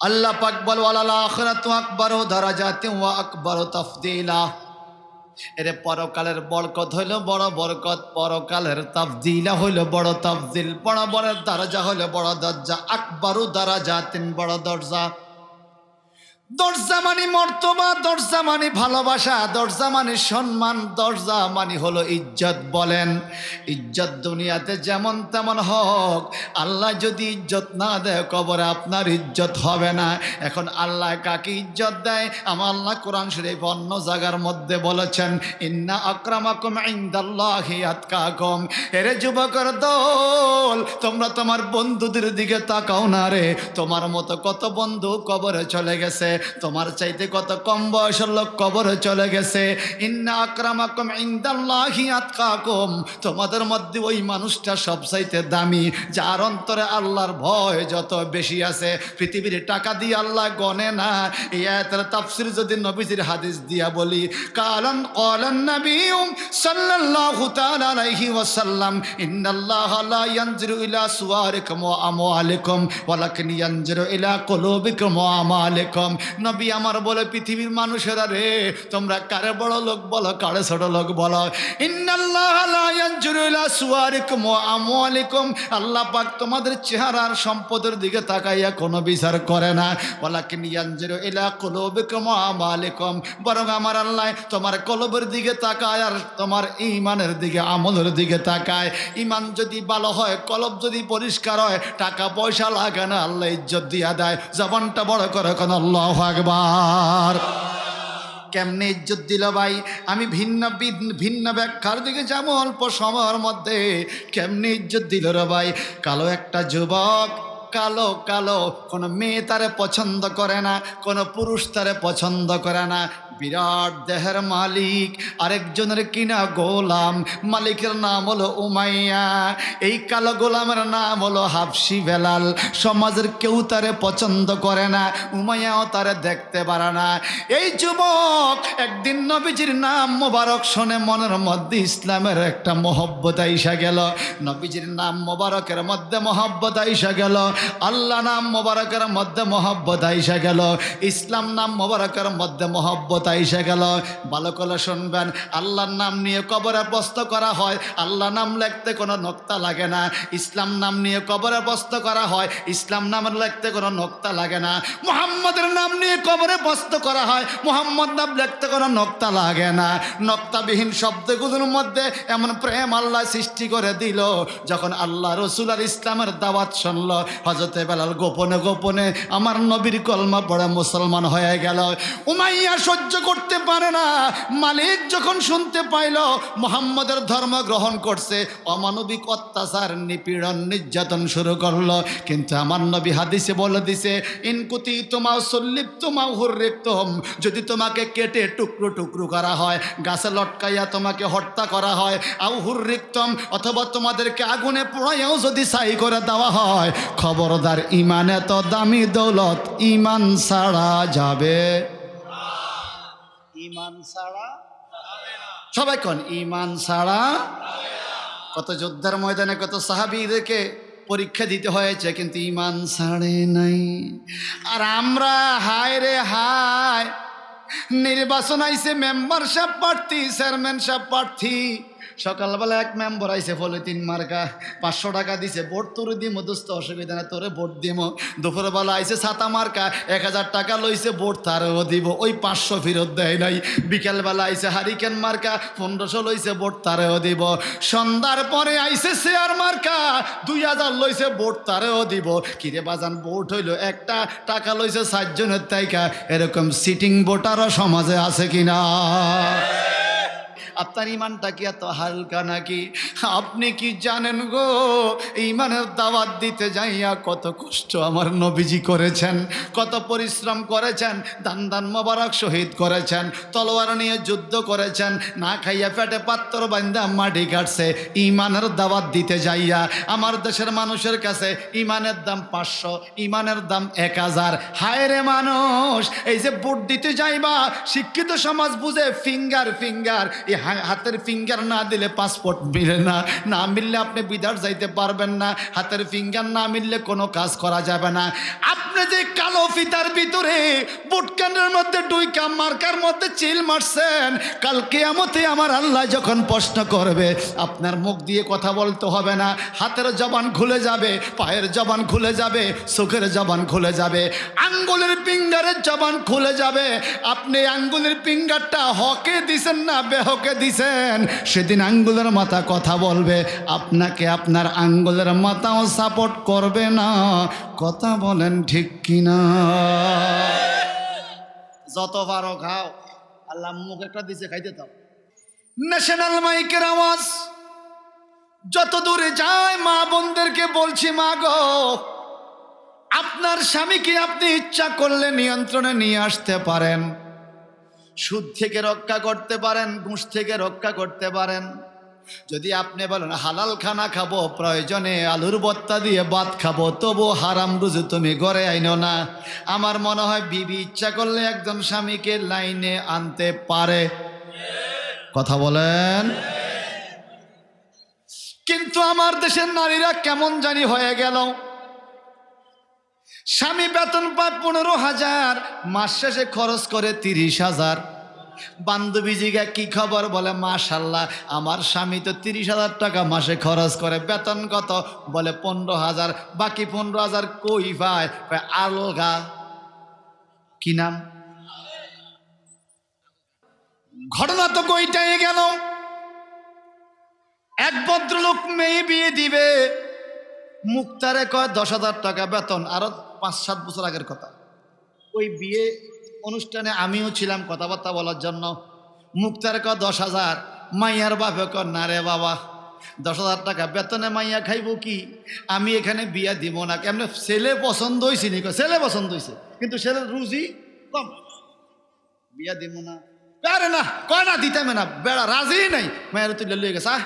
আল্লাহ পাক বল আখিরাতু আকবারু দারাজাতিন ওয়া আকবারু তাফদিলা। এরে পরকালের বরকত হইল বড় বরকত, পরকালের তাফদিলা হইল বড় তাফদিল, বড় বড় দরজা হইল বড় দরজা, আকবারু দরজা তিন বড় দরজা। দরজা মানে মর্তবা, দরজা মানে ভালোবাসা, দরজা মানে সম্মান, দরজা মানে হলো ইজ্জত বলেন। ইজ্জত দুনিয়াতে যেমন তেমন হোক, আল্লাহ যদি ইজ্জত না দেয়, কবরে আপনার ইজ্জত হবে না। এখন আল্লাহ কাকে ইজ্জত দেয়? আমার আল্লাহ কোরআন শরীফ অন্য জায়গার মধ্যে বলেছেন, ইন্না আক্রামাকুম ইনদাল্লাহি আতকাকুম। এরে যুবকর দল, তোমরা তোমার বন্ধুদের দিকে তাকাও না রে। তোমার মতো কত বন্ধু কবরে চলে গেছে। তোমার চাইতে কত কম বয়সের লোক কবরে চলে গেছে। ইন্না আক্রামাকুম ইন্দাল্লাহি আতকাকুম। তোমাদের মধ্যে ওই মানুষটা সবচাইতে দামি, যার অন্তরে আল্লাহর ভয় যত বেশি আছে। পৃথিবীর টাকা দিয়ে আল্লাহ গনে না। এই তাফসির যদি নবীজির হাদিস দিয়া বলি, কালন কলান নবী সাল্লাল্লাহু তাআলা আলাইহি ওয়াসাল্লাম, ইন্নাল্লাহ লা ইয়ানজিরু ইলা সুওয়ারিকুম ওয়া আমওয়ালিকুম, ওয়ালাকিন ইয়ানজিরু ইলা কুলুবিকুম ওয়া আমালিকুম। নবী আমার বলে, পৃথিবীর মানুষেরা রে, তোমরা কারে বড় লোক বলো, কারে ছোট লোক বলো? আল্লাহ পাক তোমাদের চেহারা আর সম্পদের দিকে তাকাইয়া কোনো বিচার করে না। ওয়ালাকিন ইয়ানজুরু ইলা কুলুবিকুম আমালিকুম। বরং আমার আল্লাহ তোমার কলবের দিকে তাকায় আর তোমার ইমানের দিকে, আমলের দিকে তাকায়। ইমান যদি ভালো হয়, কলব যদি পরিষ্কার হয়, টাকা পয়সা লাগে না, আল্লাহ ইজ্জত দিয়া দেয়। জবানটা বড় করে কোন, আল্লাহ আকবার কেমনে ইজ্জত দিল ভাই? আমি ভিন্ন ভিন্ন ব্যাখ্যার দিকে যাব অল্প সময়ের মধ্যে। কেমনে ইজ্জত দিল রে ভাই? কালো একটা যুবক, কালো কালো। কোনো মেয়ে তারে পছন্দ করে না, কোনো পুরুষ তারে পছন্দ করে না। বিরাট দেহের মালিক, আরেকজনের কিনা গোলাম। মালিকের নাম হলো উমাইয়া। এই কালো গোলামের নাম হলো হাফসি বেলাল। সমাজের কেউ তারে পছন্দ করে না, উমাইয়াও তারে দেখতে পারে না। এই যুবক একদিন নবীজির নাম মোবারক শুনে মনের মধ্যে ইসলামের একটা মহব্বত আইসা গেল। নবীজির নাম মোবারকের মধ্যে মহব্বত আইসা গেল। আল্লাহ নাম মোবারকের মধ্যে মহব্বত আইসা গেল। ইসলাম নাম মোবারকের মধ্যে মহব্বত আইসা গেল। ভালো করে শুনবেন। আল্লাহর নাম নিয়ে কবরে বস্ত করা হয়। আল্লাহ নাম লিখতে কোনো নোক্তা লাগে না। ইসলাম নাম নিয়ে কবরে বস্ত করা হয়। ইসলাম নাম লিখতে কোনো নোক্তা লাগে না। মোহাম্মদের নাম নিয়ে কবরে বস্ত করা হয়। মোহাম্মদ নাম লিখতে কোনো নোক্তা লাগে না। নোক্তাবিহীন শব্দগুলোর মধ্যে এমন প্রেম আল্লাহ সৃষ্টি করে দিল, যখন আল্লাহ রসুল আর ইসলামের দাওয়াত শুনল। হজরতে বেলাল গোপনে গোপনে আমার নবীর কলমা পড়ে মুসলমান হয়ে গেল। উমাইয়া সহ্য করতে পারে না। মালিক যখন শুনতে পাইল, মোহাম্মদের ধর্ম গ্রহণ করছে, অমানবিক অত্যাচার, নিপীড়ন, নির্যাতন শুরু করল। কিন্তু আমার নবী হাদিসে বলে দিছে ইনকুতি তোমাও সল্লিপ তোমাও হুর্রিক্তম যদি তোমাকে কেটে টুকরো টুকরো করা হয়, গাছে লটকাইয়া তোমাকে হত্যা করা হয় আউ হুর্রিক্তম অথবা তোমাদেরকে আগুনে পোড়াইয়াও যদি সাই করে দেওয়া হয়, খবরদার ইমান এত দামি দৌলত, ইমান ছাড়া যাবে। ইমান ছাড়া সবাই কন? ইমান ছাড়া কত যোদ্ধার ময়দানে কত সাহাবিদেরকে পরীক্ষা দিতে হয়েছে কিন্তু ইমান ছাড়ে নাই। আর আমরা হায় রে হায় নির্বাচন আইসে মেম্বার সাহেব প্রার্থী চেয়ারম্যান সাহেব প্রার্থী। সকালবেলা এক মেম্বার আইছে, পলিথিন মার্কা, পাঁচশো টাকা দিছে। ভোট তোর দিম দোস্ত অসুবিধা না তোরে ভোট দিব দুপুরবেলা আইছে ছাতা মার্কা, এক হাজার টাকা লইছে, ভোট তারও দিব। ওই পাঁচশো ফেরত দেয় নাই। বিকেলবেলা আইছে হারিকেন মার্কা, পনেরোশো লইছে, ভোট তারেও দিব। সন্ধ্যার পরে আইছে শেয়ার মার্কা, দুই হাজার লইছে, ভোট তারেও দিব। কিরে বাজান, ভোট হইল একটা, টাকা লইছে সাতজনের তাইকা। এরকম সিটিং ভোটারও সমাজে আছে কিনা? আপনার ইমানটা কি এত হালকা নাকি? আপনি কি জানেন গো? ইমানের দাওয়াত দিতে যাইয়া কত কষ্ট আমার নবীজি করেছেন, কত পরিশ্রম করেছেন দান দান মোবারক শহীদ করেছেন, তলোয়ার নিয়ে যুদ্ধ করেছেন, না খাইয়া পেটে পাত্র বান্ধা মাটি কাটছে, ইমানের দাওয়াত দিতে যাইয়া আমার দেশের মানুষের কাছে ইমানের দাম পাঁচশো, ইমানের দাম এক হাজার। হায় রে মানুষ, এই যে ভোট দিতে যাইবা, শিক্ষিত সমাজ বুঝে ফিঙ্গার ফিঙ্গার এই হাতের ফিঙ্গার না দিলে পাসপোর্ট মিলে না না মিললে আপনি বিদার যাইতে পারবেন না, হাতের ফিঙ্গার না মিললে কোনো কাজ করা যাবে না। আপনি যে কালো ফিতার ভিতরে বুটকানের মধ্যে ডুইকা মার্কার মধ্যে চিল মারছেন কালকে আমতে আমার আল্লাহ যখন প্রশ্ন করবে, আপনার মুখ দিয়ে কথা বলতে হবে না, হাতের জবান খুলে যাবে, পায়ের জবান খুলে যাবে, চোখের জবান খুলে যাবে, আঙ্গুলের ফিঙ্গারের জবান খুলে যাবে, আপনি আঙ্গুলের ফিঙ্গারটা হকে দিছেন না বেহকে দিছেন, সেদিন আঙ্গুলের মাথা কথা বলবে। আপনাকে আপনার আঙ্গুলের মাথাও সাপোর্ট করবে না। কথা বলেন ঠিক কিনা? যত পারো খাও। আল্লাহ মুখ একটা দিছে, খাইতে দাও। ন্যাশনাল মাইকের আওয়াজ। যত দূরে যায়, মা বোনদেরকে বলছি, মা গো, আপনার স্বামীকে আপনি ইচ্ছা করলে নিয়ন্ত্রণে নিয়ে আসতে পারেন। সুদ থেকে রক্ষা করতে পারেন, ঘুষ থেকে রক্ষা করতে পারেন। যদি আপনি বলেন, হালাল খানা খাব, প্রয়োজনে আলুর বত্তা দিয়ে ভাত খাব, তবু হারাম রুজু তুমি ঘরে আইনো না। আমার মনে হয়, বিবি ইচ্ছা করলে একজন স্বামীকে লাইনে আনতে পারে। কথা বলেন? কিন্তু আমার দেশের নারীরা কেমন জানি হয়ে গেল। স্বামী বেতন পায় পনেরো হাজার, মাস শেষে খরচ করে তিরিশ হাজার। বান্ধবী জিগা কি খবর? বলে মাশাল্লাহ আমার স্বামী তো তিরিশ হাজার টাকা মাসে খরচ করে। বেতন কত? বলে, পনেরো হাজার, বাকি পনেরো হাজার কই পায় আলগা। কি নাম? ঘটনা তো কইটাই গেল। এক ভদ্রলোক মেয়ে বিয়ে দিবে। মুক্তারে কয়, দশ হাজার টাকা বেতন। আরও পাঁচ সাত বছর আগের কথা। ওই বিয়ে অনুষ্ঠানে আমিও ছিলাম কথাবার্তা বলার জন্য। মুক্তার ক দশ হাজার। মাইয়ার বাপে ক না রে বাবা, দশ হাজার টাকা বেতনে মাইয়া খাইব কি? আমি এখানে বিয়া দিব না। কেমন ছেলে পছন্দ হয়েছে নি ছেলে পছন্দ হয়েছে কিন্তু ছেলের রুজি কম। বিয়া দিব না। আরে না, কয় না, দিতামে না, বেড়া রাজি নাই। মায়ের তুলে লয়ে গেছে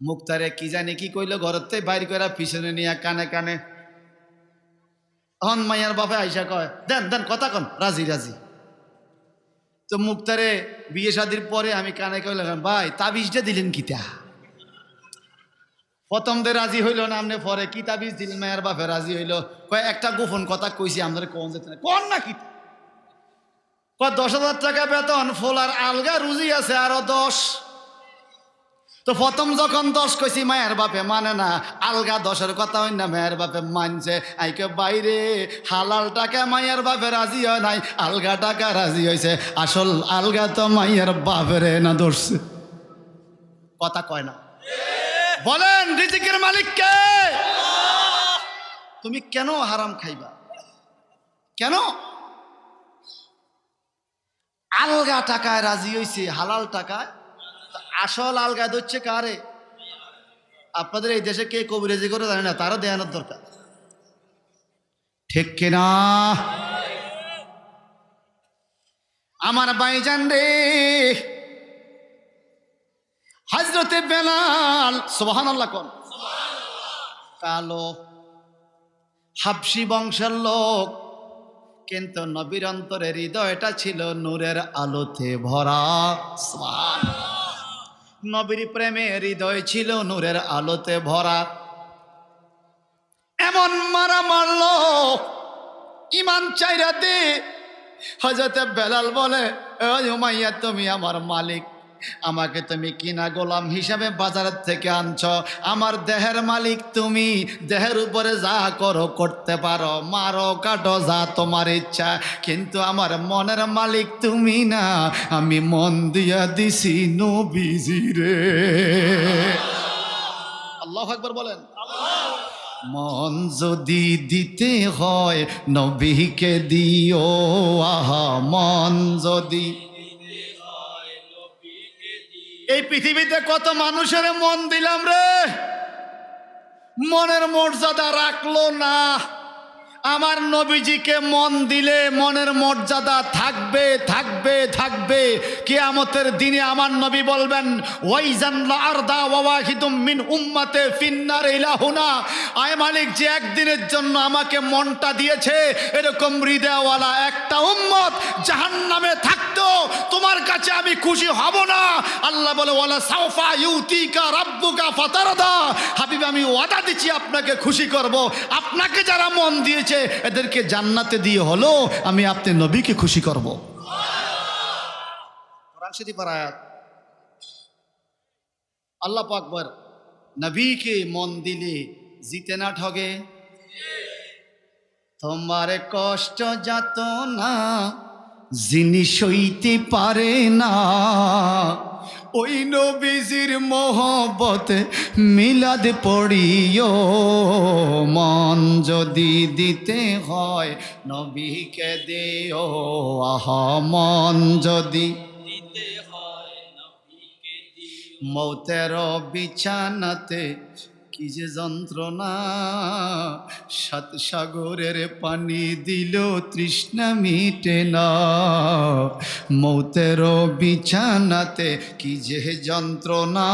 মুক্তারে কি জানি কি কইলো থেকে বাইর করে পিছনে নিয়ে কানে কানে হন মাইয়ার বাপে আইসা কয়, দেন দেন, কথা কন, রাজি রাজি। তো মুক্তারে বিয়ে শাদির পরে আমি কানে কইলাম, ভাই, তাবিজটা দিলেন কিতা? প্রথম দে রাজি হইল না আপনি পরে, কি তাবিজ দিলেন? মায়ের বাপে রাজি হইল। কয়, একটা গোপন কথা কইছি আমাদের কোন যেতে না কোন না কি? কয়, দশ হাজার টাকা বেতন, ফোলার আলগা রুজি আছে, আরও দশ। তো প্রথম যখন দশ কইছি, মায়ের বাপে মানে না, আলগা দশের কথা হয় না মায়ের বাপে মানছে। আইকে বাইরে, হালাল টাকা মায়ের বাপে রাজি হয় নাই, আলগা টাকা রাজি হয়েছে আসল আলগা তো মায়ের বাপেরে না ধরছে। কথা কয় না। বলেন, রিজিকের মালিক কে? তুমি কেন হারাম খাইবা? কেন? আলগা টাকায় রাজি হয়েছে হালাল টাকায় আসল আলগা হচ্ছে কারে? আপনাদের এই দেশে কে কবিরাজি করে জানে না, তারও দেয়ানোর দরকার। ঠিক কিনা? আমার বাইজান রে হাজরতে বেলাল সোহান আল্লাহ কোন? কালো। হাবসি বংশের লোক, কিন্তু নবীর অন্তরের হৃদয়টা ছিল নূরের আলোতে ভরা। সুবহান। নবীর প্রেমে হৃদয় ছিল নূরের আলোতে ভরা। এমন মারা মারল ইমান চাইরাতে। হজরত বেলাল বলে "ওই উমাইয়া, তুমি আমার মালিক। আমাকে তুমি কিনা গোলাম হিসাবে বাজার থেকে আনছ। আমার দেহের মালিক তুমি, দেহের উপরে যা করো করতে পারো। মারো, কাটো যা তোমার ইচ্ছা, কিন্তু আমার মনের মালিক তুমি না। আমি মন দিয়া দিছি নবীজি রে। আল্লাহ একবার বলেন। মন যদি দিতে হয় নবীকে দিও। আহা, মন যদি এই পৃথিবীতে কত মানুষের মন দিলাম রে? মনের মর্যাদা রাখল না। আমার নবীজিকে মন দিলে মনের মর্যাদা থাকবে থাকবে থাকবে। কিয়ামতের দিনে আমার নবী বলবেন আয় মালিক, যে একদিনের জন্য আমাকে মনটা দিয়েছে, এরকম হৃদয়ওয়ালা একটা উম্মত জাহান নামে থাকতো। তোমার কাছে আমি খুশি হব না। আল্লাহ বলে, ওয়ালা সাউফা ইউতিকা রাব্বুকা ফাতারদা। হাবিব, আমি ওয়াদা দিচ্ছি, আপনাকে খুশি করব। আপনাকে যারা মন দিয়েছে এদেরকে জান্নাতে দিয়ে হলো, আমি আপনি নবীকে খুশি করব। আল্লাহ পাকবর নবীকে মন দিলে জিতে না ঠগে। তোমার কষ্ট যাত না, যিনি সইতে পারে না। ওই নবীজির মোহব্বত মিলাদ পড়িও। মন যদি দিতে হয় নবীকে দিও। আহ মন যদি মৌতের বিছানাতে কি যে যন্ত্রণা? সাত সাগরের পানি দিল, তৃষ্ণা মিটে না। মৌতের বিছানাতে কি যে যন্ত্রণা?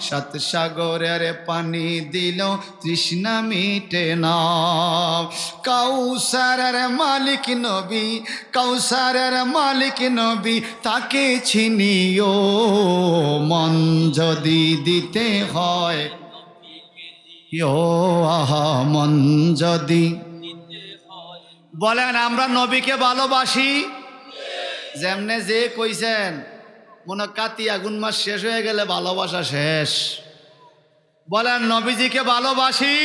সাত সাগরের পানি দিল, তৃষ্ণা মিটে না। কাউসারের মালিক নবী, কাউসারের মালিক নবী, তাকে ছিনিও মন যদি দিতে হয় মন যদি বলেন, আমরা নবীকে ভালোবাসি? যেমনে যে কইছেন, মনে কাতি আগুন মাস শেষ হয়ে গেলে ভালোবাসা শেষ। বলেন, নবীজিকে ভালোবাসি?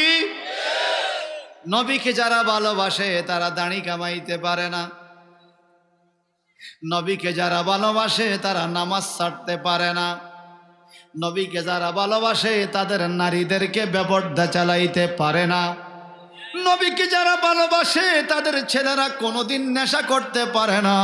নবীকে যারা ভালোবাসে, তারা দাড়ি কামাইতে পারে না। নবীকে যারা ভালোবাসে, তারা নামাজ ছাড়তে পারে না। নবীকে যারা ভালোবাসে, তাদের নারীদেরকে ব্যবর্ধা চালাইতে পারে না। নবীকে যারা ভালোবাসে, তাদের ছেলেরা কোনোদিন নেশা করতে পারে না।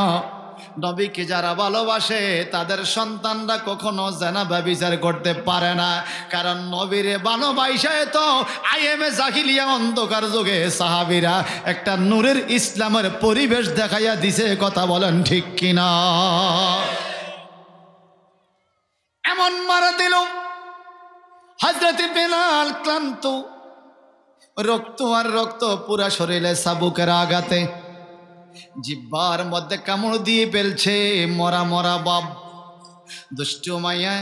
নবীকে যারা ভালোবাসে, তাদের সন্তানরা কখনো জানা ব্যবিচার করতে পারে না। কারণ নবীরে ভালোবাসায় তো আই আইএমএ জাহিলিয়া অন্ধকার যুগে সাহাবিরা একটা নূরের ইসলামের পরিবেশ দেখাইয়া দিছে, কথা বলেন ঠিক কিনা? এমন মারা দিল। হাজরতে বেলাল ক্লান্ত। রক্ত আর রক্ত পুরা শরীরে সাবুকের আঘাতে। জিব্বার মধ্যে কামড় দিয়ে ফেলছে মরা মরা বাপ। দুষ্টু মাইয়া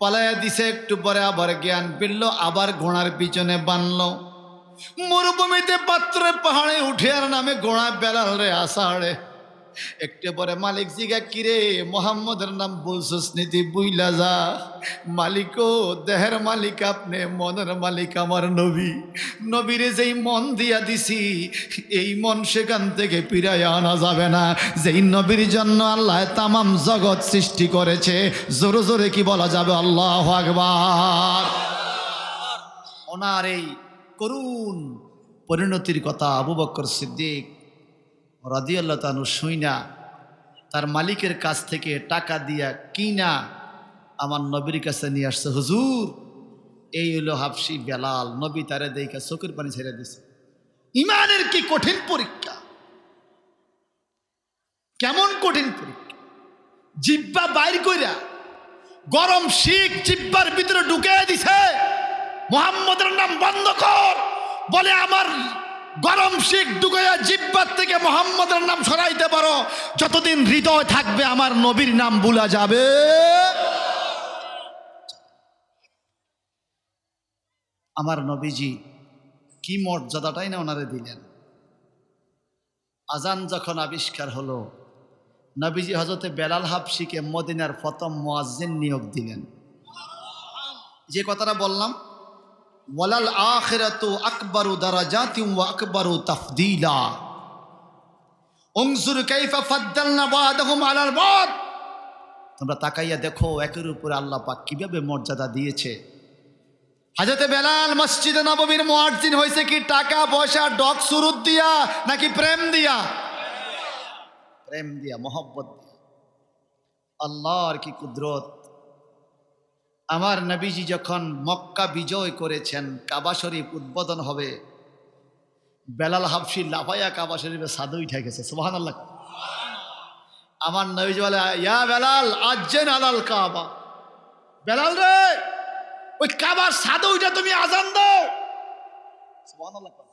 পালায়া দিছে একটু পরে আবার জ্ঞান ফিরল, আবার ঘোড়ার পিছনে বানল। মরুভূমিতে পাত্রে পাহাড়ে উঠে আর নামে ঘোড়া বেড়াল রে আষাঢ়ে। একটু পরে মালিক জিগা, কিরে মোহাম্মদের নাম বলছস নীতি বুইলা যা। মালিকও দেহের মালিক, আপনি মনের মালিক আমার নবী। নবীরে যেই মন দিয়া দিছি, এই মন সেখান থেকে পিরায় আনা যাবে না। যেই নবীর জন্য আল্লাহ তামাম জগৎ সৃষ্টি করেছে, জোরে জোরে কি বলা যাবে? আল্লাহ আকবার। ওনার এই করুণ পরিণতির কথা আবু বক্কর সিদ্দিক রাদিয়াল্লাহ তানু শুইনা, তার মালিকের কাছ থেকে টাকা দিয়া কিনা আমার নবীর কাছে নিয়ে আসছে, হুজুর, এই হলো হাফসি বেলাল, নবী তারে দেখা চোখের পানি ছেড়ে দিছে। ইমানের কি কঠিন পরীক্ষা? কেমন কঠিন পরীক্ষা? জিব্বা বাইর কইরা গরম শিখ জিব্বার ভিতরে ঢুকে দিছে। মোহাম্মদের নাম বন্ধ কর, বলে আমার গরম শিখ ঢুকাইয়া জিব্বার থেকে মোহাম্মদের নাম সরাইতে পারো। যতদিন হৃদয় থাকবে আমার নবীর নাম ভুলা যাবে। আমার নবীজি কি মর্যাদাটাই না ওনারে দিলেন। আজান যখন আবিষ্কার হলো, নবীজি হজরতে বেলাল হাফসিকে মদিনার প্রথম মোয়াজ্জিন নিয়োগ দিলেন। যে কথাটা বললাম ওয়ালাল আখিরাতু আকবারু দারাজাতি ওয়া আকবারু তাফদীলা। উনজুর কাইফা ফাদ্দালনা বাদাহুম আলাল বাদ তোমরা তাকাইয়া দেখো একের উপরে আল্লাহ পাক কীভাবে মর্যাদা দিয়েছে। হাজরতে বেলাল মসজিদে নববীর মুয়াজ্জিন হয়েছে কি টাকা পয়সা ডক সুরুত দিয়া নাকি প্রেম দিয়া? প্রেম দিয়া মোহব্বত দিয়া। আল্লাহর কি কুদরত? আমার নবীজি যখন মক্কা বিজয় করেছেন, কাবা শরীফ উদ্বোধন হবে, বেলাল হাফসি লাফাইয়া কাবা শরীফে সাদু উঠে গেছে সুবাহান আল্লাহ আমার নবীজি বলে, ইয়া বেলাল, আজ্জেন আলাল কাবা। বেলাল রে, ওই কাবার সাদু উঠে তুমি আজান দাও। সুবহানাল্লাহ। কর।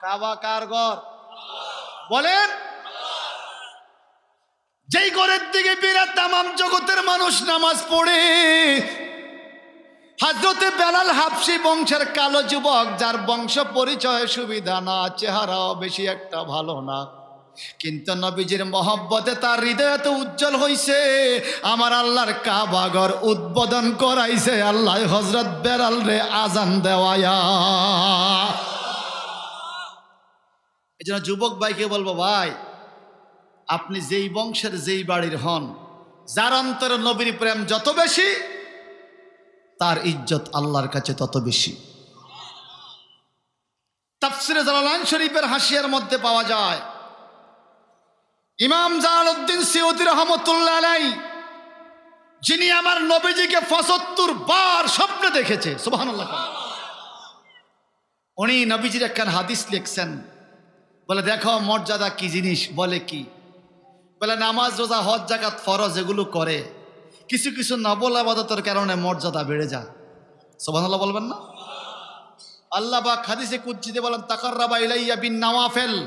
কাবা কার ঘর? বলেন যেই ঘরের দিকে বিরাট তামাম জগতের মানুষ নামাজ পড়ে, হাজরতে বেলাল হাফসি বংশের কালো যুবক, যার বংশ পরিচয় সুবিধা না, চেহারাও বেশি একটা ভালো না। কিন্তু নবীজির মহব্বতে তার হৃদয় এত উজ্জ্বল হইছে, আমার আল্লাহর কাবাগর উদ্বোধন করাইছে আল্লাহ হজরত বেলাল রে আজান দেওয়ায়া। এই যুবক ভাইকে বলব, ভাই আপনি যেই বংশের যেই বাড়ির হন, যার অন্তরে নবীর প্রেম যত বেশি, তার ইজ্জত আল্লাহর কাছে তত বেশি। তাফসিরে জালালান শরীফের হাসিয়ার মধ্যে পাওয়া যায়, ইমাম জালালউদ্দিন সিউদি রহমতুল্লাহ আলাই যিনি আমার নবীজিকে পঁচাত্তর বার স্বপ্নে দেখেছে, সুবহানাল্লাহ। উনি নবীজির একখান হাদিস লিখছেন, বলে, দেখো মর্যাদা কি জিনিস? বলে কি? বলে, নামাজ, রোজা, হজ জাকাত ফরজ এগুলো করে। কিছু কিছু নবল আবাদতের কারণে মর্যাদা বেড়ে যায়। সোবানাল্লাহ বলবেন না? আল্লাহ বা খাদিসে কুজ্জিতে বলেন, তাকাররাবা ইলাইয়া বিন নাওয়াফেল।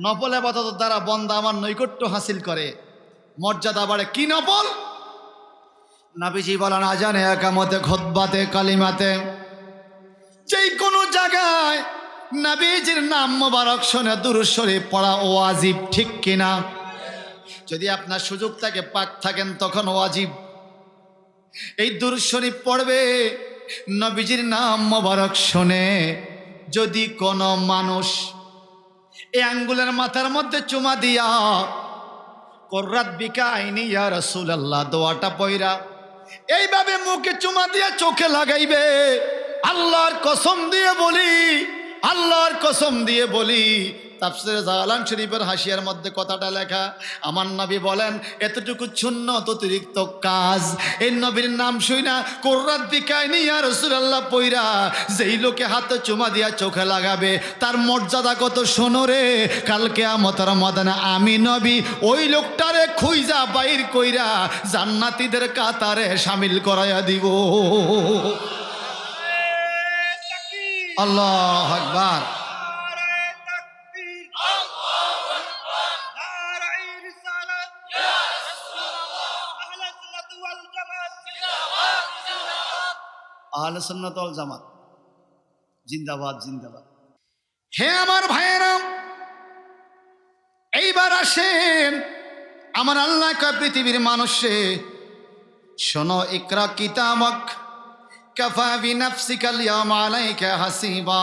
নফল আবাদতের দ্বারা বন্দা আমার নৈকট্য হাসিল করে। মর্যাদা বাড়ে। কি নফল নাবিজি বলেন, আজানে একামতে খোদবাতে কালিমাতে। যেই কোনো জায়গায় নাবিজির নাম মোবারক শোনে দুরুশ্বরী পড়া ও আজিব ঠিক কিনা? যদি আপনার সুযোগ থাকে, পাক থাকেন, তখন ওয়াজিব এই দুর শরীফ পড়বে, নবীজির নাম মোবারক শোনে যদি কোনো মানুষ এই আঙ্গুলের মাথার মধ্যে চুমা দিয়া, কররাত বিকা আইনি ইয়া রসুল্লাহ দোয়াটা পয়রা এইভাবে মুখে চুমা দিয়া চোখে লাগাইবে, আল্লাহর কসম দিয়ে বলি, আল্লাহর কসম দিয়ে বলি তাফসিরে জালান শরীফের হাসিয়ার মধ্যে কথাটা লেখা, আমার নবী বলেন, এতটুকু শূন্য অতিরিক্ত কাজ। এই নবীর নাম শুই না কোর্রাত দিকায়নি আর রসুলাল্লাহ পইরা যেই লোকে হাতে চুমা দিয়া চোখে লাগাবে, তার মর্যাদা কত শোনো রে। কালকে আমতার মদানা আমি নবী, ওই লোকটারে খুইজা বাইর কইরা জান্নাতীদের কাতারে সামিল করাইয়া দিব। আল্লাহ আকবার। আহলে সুন্নাত ওয়াল জামাত। জিন্দাবাদ জিন্দাবাদ। হে আমার ভাইয়েরা, এইবার আসেন আমার আল্লাহ কয় পৃথিবীর মানুষে। শোনো, ইকরা কিতামক, কাফা বিনাফসিকাল ইয়াউমা আলাইকা হাসিবা।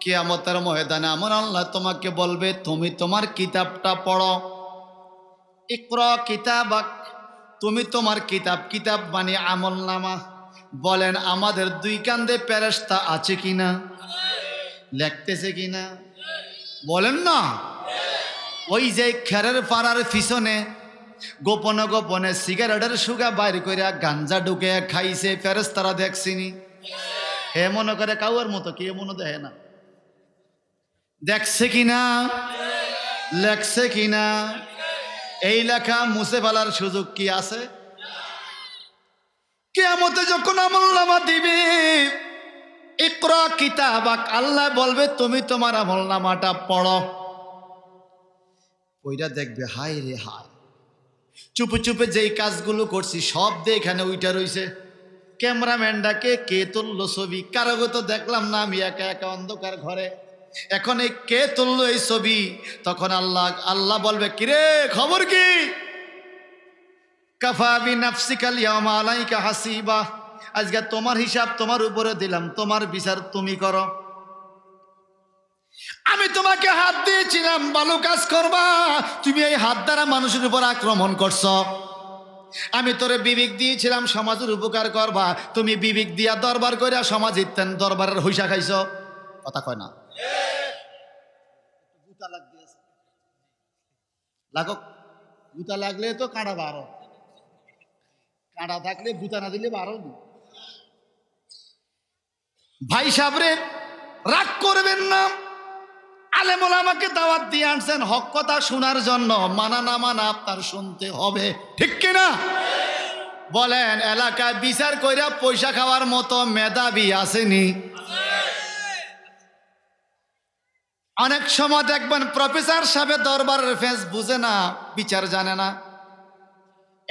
কিয়ামতের ময়দানে আমার আল্লাহ তোমাকে বলবে, তুমি তোমার কিতাবটা পড়ো। ইকরা কিতাবাক, তুমি তোমার কিতাব কিতাব মানে আমল নামা বলেন, আমাদের দুই কান্দে প্যারেস্তা আছে কি কিনা? লেখতেছে কিনা? বলেন না। ওই যে খেরের পাড়ার পিছনে গোপনে গোপনে সিগারেটের সুগা বাইর করে গাঞ্জা ঢুকে খাইছে ফেরেস্তারা দেখছিনি। হে মনে করে কাউর মতো, কে মনে দেখে না? দেখছে কিনা? লেখছে কিনা? এই লেখা মুছে ফেলার সুযোগ কি আছে? কেয়ামতে যখন আমল নামা দিবে, ইকরা কিতাবাক, আল্লাহ বলবে, তুমি তোমার আমল নামাটা পড়ো। ওইটা দেখবে হাই রে হাই চুপে চুপে যেই কাজগুলো করছি, সব দিয়ে এখানে ওইটা রইছে। ক্যামেরাম্যানটাকে কে তুললো ছবি? কারও তো দেখলাম না, আমি একা একা অন্ধকার ঘরে। এখন এই কে তুললো এই ছবি? তখন আল্লাহ আল্লাহ বলবে, কিরে, খবর কি? আজকে তোমার হিসাব তোমার উপরে দিলাম, তোমার বিচার তুমি করো। আমি তোমাকে হাত দিয়েছিলাম, ভালো কাজ করবা, তুমি এই হাত দ্বারা মানুষের উপর আক্রমণ করছ। আমি তোরে বিবেক দিয়েছিলাম, সমাজের উপকার করবা, তুমি বিবেক দিয়া দরবার করে সমাজ ইত্যান দরবারের হইসা খাইছ। কথা কয় না? লাগক গুতা লাগলে তো কাঁড়া বারো কাঁড়া থাকলে গুতা না দিলে বারো ভাই সাবরে, রাগ করবেন না। আলেমুল আমাকে দাওয়াত দিয়ে আনছেন, হক কথা শোনার জন্য। মানা না মানা আপনার শুনতে হবে। ঠিক কিনা বলেন, এলাকায় বিচার কইরা পয়সা খাওয়ার মতো মেধাবী আসেনি। অনেক সময় দেখবেন প্রফেসর সাহেব দরবারের ফেস বুঝে না, বিচার জানে না।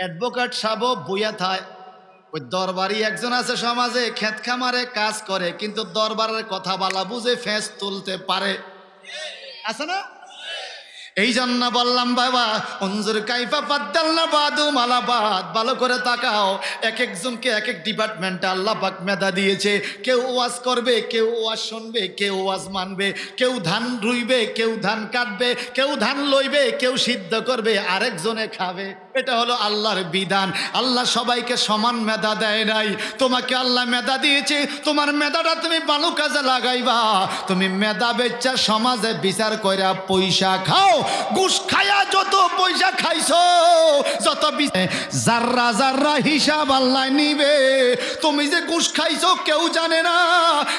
অ্যাডভোকেট সাহেব বইয়া থায়। ওই দরবারি একজন আছে সমাজে ক্ষেত খামারে কাজ করে, কিন্তু দরবারের কথা বলা বুঝে ফেস তুলতে পারে। আছে না? এই জন্য বললাম, বাবা, অঞ্জুর কাইফা বাদ্দাল্লা বাদু মালাবাদ, ভালো করে তাকাও। এক একজনকে এক এক ডিপার্টমেন্টে আল্লাহ পাক মেধা দিয়েছে। কেউ ওয়াজ করবে, কেউ ওয়াজ শুনবে, কেউ ওয়াজ মানবে। কেউ ধান রুইবে, কেউ ধান কাটবে, কেউ ধান লইবে, কেউ সিদ্ধ করবে, আরেকজনে খাবে। এটা হলো আল্লাহর বিধান। আল্লাহ সবাইকে সমান মেধা দেয় নাই। তোমাকে আল্লাহ মেধা দিয়েছে। তোমার মেধাটা তুমি ভালো কাজে লাগাইবা। তুমি মেধা বেচ্চা সমাজে বিচার কইরা পয়সা খাও। ঘুষ খায়া যত পয়সা খাইছো, যত জাররা জাররা হিসাব আল্লাহ নিবে। তুমি যে ঘুষ খাইছো, কেউ জানে না।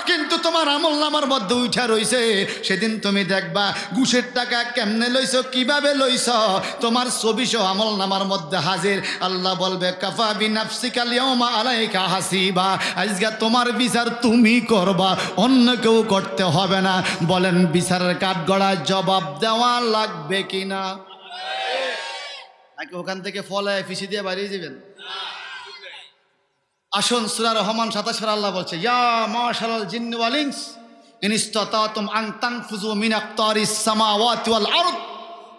কিন্তু তোমার আমল নামার মধ্যে উঠা রইছে। সেদিন তুমি দেখবা, ঘুষের টাকা কেমনে লইছো, কীভাবে লইছ। তোমার ছবিশো আমল নামার মধ্যে হাজির। আল্লাহ বলবে, কাফা বিনাফসিকা লিয়াউমা আলাইকা হাসিবা। আজকে তোমার বিচার তুমি করবা, অন্য কেউ করতে হবে না। বলেন, বিচারের কাঠগড়ায় জবাব দেওয়া লাগবে কিনা? নাকি ওখান থেকে ফলে ফিসি দিয়ে বাড়িয়ে যাবেন আসুন, সুরা রহমান সাতাশের আল্লাহ বলছে, ইয়া মাশালাল জিন্নি ওয়াল ইনস, ইন ইসতাতাতুম আন তানফুযু মিন আকতারিস সামাওয়াতি ওয়াল আরদ।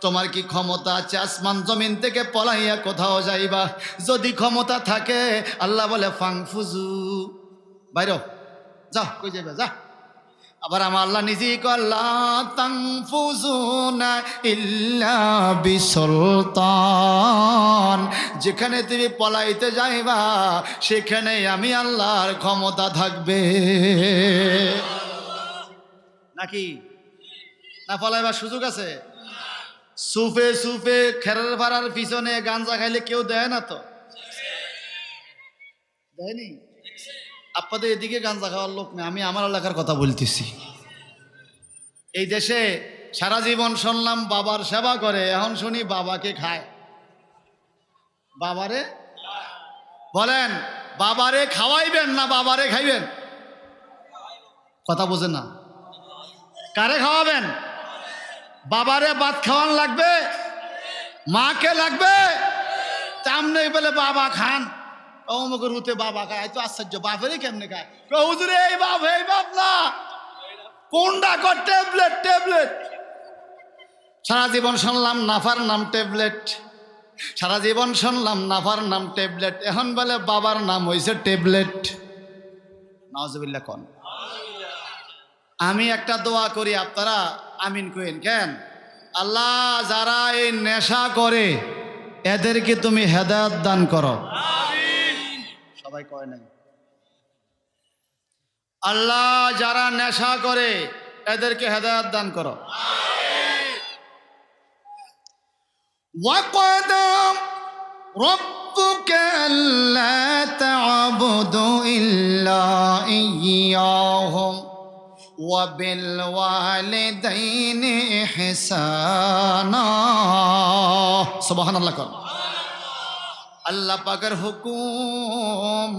তোমার কি ক্ষমতা আছে? আসমান জমিন থেকে পলাইয়া কোথাও যাইবা? যদি ক্ষমতা থাকে, আল্লাহ বলে ফাংফুজু বাইর, যা, কই যাবে যা। আবার আমার আল্লাহ নিজেই কল্লা তাংফুজুনা ইল্লা বিসুলতান। যেখানে তুমি পলাইতে যাইবা সেখানে আমি আল্লাহর ক্ষমতা থাকবে। নাকি? না পলাইবার সুযোগ আছে? সুফে সুফে খেরার ভাড়ার পিছনে গাঞ্জা খাইলে কেউ দেয় না তো? দেয়নি? আপনাদের এদিকে গাঞ্জা খাওয়ার লোক নেই, আমি আমার এলাকার কথা বলতেছি। এই দেশে সারা জীবন শুনলাম, বাবার সেবা করে, এখন শুনি বাবাকে খায়। বাবারে? বলেন, বাবারে খাওয়াইবেন না বাবারে খাইবেন? কথা বোঝেন না। কারে খাওয়াবেন? বাবারে ভাত খাওয়ান লাগবে? মাকে লাগবে? সামনে বলে বাবা খান। অমুকের রুতে বাবা খায় তো আশ্চর্য, বাপেরই কেমনে খায়? হুজুরে, এই বাপ এই বাপ না। কোনটা কর ট্যাবলেট ট্যাবলেট? সারা জীবন শুনলাম নাফার নাম ট্যাবলেট। সারা জীবন শুনলাম নাফার নাম ট্যাবলেট। এখন বলে বাবার নাম হয়েছে ট্যাবলেট। নওয়াজবিল্লা কন। আমি একটা দোয়া করি আপনারা আমিন কইন কেন আল্লাহ যারা এই নেশা করে এদেরকে তুমি হেদায়ত দান করো সবাই কয় নাই আল্লাহ যারা নেশা করে এদেরকে হেদায়ত দান করো وقدم ربك ألا تعبدوا إلا إياه وبالوالدين إحسانا سبحان الله قال আল্লাহ পাকের হুকুম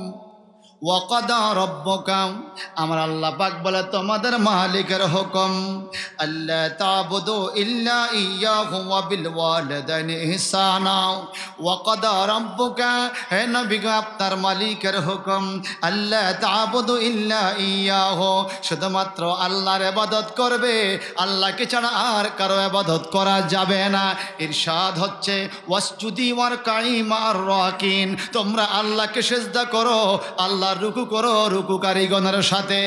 ওয়াকাদা রব্বকাম আমার আল্লাহ পাক বলে, তোমাদের মালিকের হুকুম আল্লাহ ইল্লা ওয়া ওয়াকাদা রব্বুকা আপনার মালিকের হুকুম আল্লাহ তাবুদু ইল্লা ইয়াহু, শুধুমাত্র আল্লাহর ইবাদত করবে, আল্লাহকে ছাড়া আর কারও ইবাদত করা যাবে না। ইরশাদ হচ্ছে কাইমার রাকিন, তোমরা আল্লাহকে সেজদা করো রুকু করো রুকু কারিগণের সাথে।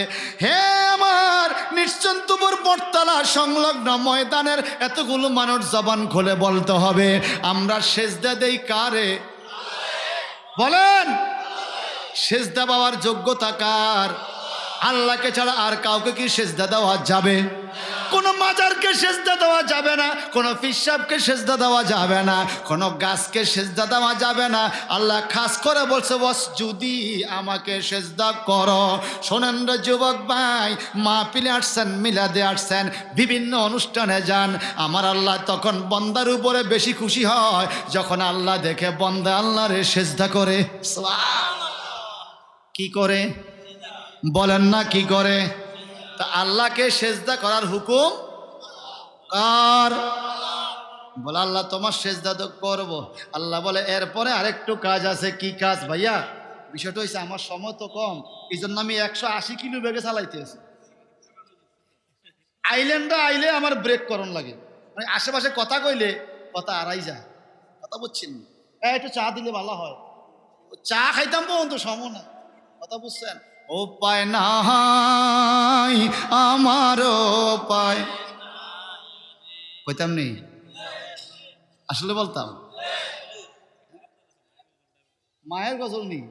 হে আমার নিশ্চন্তপুর বটতলা সংলগ্ন ময়দানের এতগুলো মানুষ জবান খুলে বলতে হবে, আমরা সেজদা দেই কারে? বলেন, সেজদা পাওয়ার যোগ্যতা কার? আল্লাহকে ছাড়া আর কাউকে কি সেজদা দেওয়া যাবে? কোনো মাজারকে সেজদা দেওয়া যাবে না কোনো ফিসাবকে সেজদা দেওয়া যাবে না কোনো গাছকে সেজদা দেওয়া যাবে না। আল্লাহ খাস করে বলছে বস যদি আমাকে সেজদা করো। শোনেন রে যুবক ভাই মা পিলে আসছেন মিলাদে আসছেন বিভিন্ন অনুষ্ঠানে যান। আমার আল্লাহ তখন বন্দার উপরে বেশি খুশি হয় যখন আল্লাহ দেখে বন্দা আল্লাহরে সেজদা করে। কি করে? বলেন না কি করে? তা আল্লাহকে সেজদা করার হুকুম কার? বলে, আল্লাহ তোমার সেজদা তো করব। আল্লাহ বলে, এরপরে আরেকটু কাজ আছে, কি কাজ ভাইয়া? বিষয়টা হয়েছে আমার সময় তো কম এই জন্য আমি একশো আশি কিলো বেগে চালাইতেছি আইল্যান্ডে আইলে আমার ব্রেক করণ লাগে। মানে আশেপাশে কথা কইলে কথা আড়াই যায়। কথা বুঝছেন? একটু চা দিলে ভালো হয়। চা খাইতাম পর্যন্ত, সময় না কথা বুঝছেন? ও পায় নাই আমার পায় কইতাম নেই? আসলে বলতাম। মায়ের গজল নেই।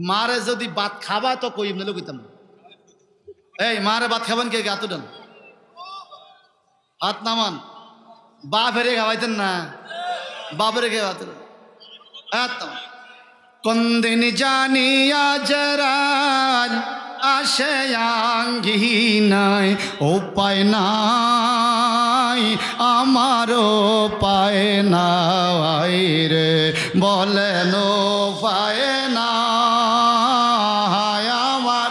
মারে যদি ভাত খাবা তো কই নাহলে কইতাম। এই, মারে ভাত খাবেন কে গাতো দেন হাত নামান। বাপেরে খাওয়াইতেন না। বাপেরে খাওয়াতেন হাত নামান। কোনদিন জানিয়া জরাল আসে নাই উপায় নাই আমার পায় নাই রে। বলেন পায় না আমার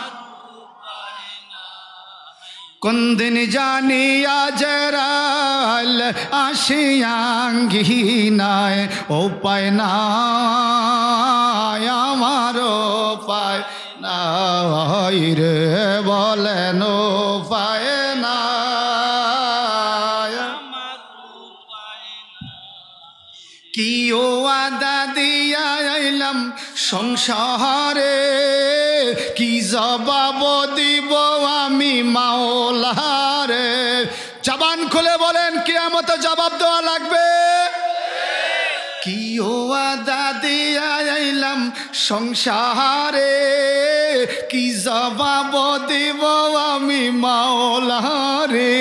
কোনদিন জানিয়া জরাল আসিয়াঙ্গি নাই ও পায় নাই রে বলেন পায় না। কি ও আদা দিয়া আইলাম সংসারে, কি জবাব দিব আমি মাওলারে? জবান খুলে বলেন, কেয়ামতে জবাব দেওয়া লাগবে? কি আদা দিয়া আইলাম সংসারে। কি জবাব দেব আমি মাওলারে?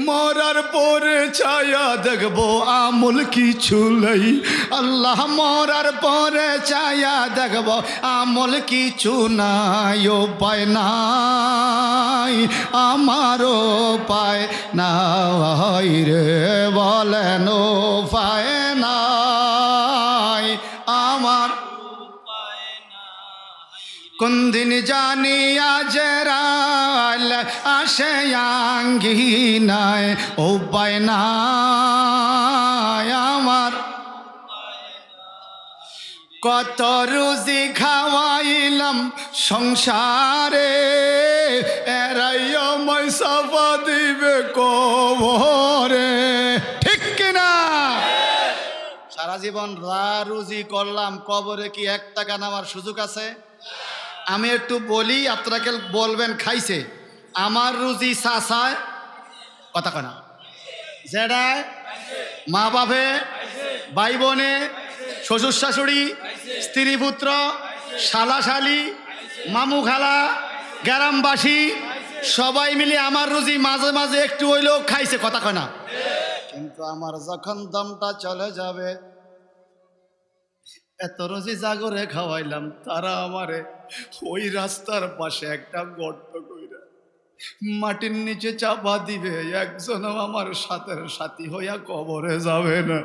মরার পরে ছায়া দেখব, আমল কিছু নেই। আল্লাহ মরার পরে ছায়া দেখব, আমল কিছু নাই, ও পায় নাই। আমারও পায় না রে বলেন পায় নাই কোনদিন জানিয়া জেরাল আসে আঙ্গিনায়, ও পায় না আমার। কত রুজি খাওয়াইলাম সংসারে, এরাইও ময়সাফা দিবে কবরে। ঠিক কিনা? সারা জীবন রা রুজি করলাম, কবরে কি এক টাকা নেওয়ার সুযোগ আছে? আমি একটু বলি, আপনাকে বলবেন, খাইছে। আমার রুজি চাষায় কথা কনা জেডায় মা বাপে ভাই বোনে শ্বশুর শাশুড়ি, স্ত্রী পুত্র, শালা শালি, মামু খালা, গ্রামবাসী, সবাই মিলে আমার রুজি মাঝে মাঝে একটু হইলেও খাইছে, কথা কনা কিন্তু আমার যখন দমটা চলে যাবে এত রোজি জাগরে খাওয়াইলাম, তারা আমারে ওই রাস্তার পাশে একটা গর্ত কইরা মাটির নিচে চাপা দিবে, একজনও আমার সাথের সাথী হইয়া কবরে যাবে না।